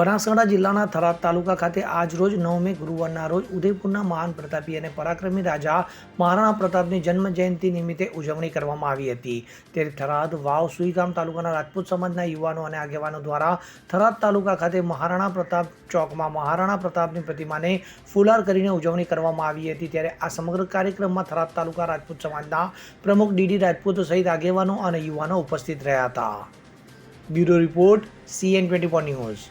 બનાસકાંઠા જિલ્લાના થરાદ તાલુકા ખાતે આજ રોજ નવમે ગુરુવારના રોજ ઉદયપુરના મહાન પ્રતાપી અને પરાક્રમી રાજા મહારાણા પ્રતાપની જન્મ જયંતિ નિમિત્તે ઉજવણી કરવામાં આવી હતી. ત્યારે થરાદ વાવ સુઈગામ તાલુકાના રાજપૂત સમાજના યુવાનો અને આગેવાનો દ્વારા થરાદ તાલુકા ખાતે મહારાણા પ્રતાપ ચોકમાં મહારાણા પ્રતાપની પ્રતિમાને ફુલાર કરીને ઉજવણી કરવામાં આવી હતી. ત્યારે આ સમગ્ર કાર્યક્રમમાં થરાદ તાલુકા રાજપૂત સમાજના પ્રમુખ ડીડી રાજપૂત સહિત આગેવાનો અને યુવાનો ઉપસ્થિત રહ્યા હતા. Bureau report CN twenty four news.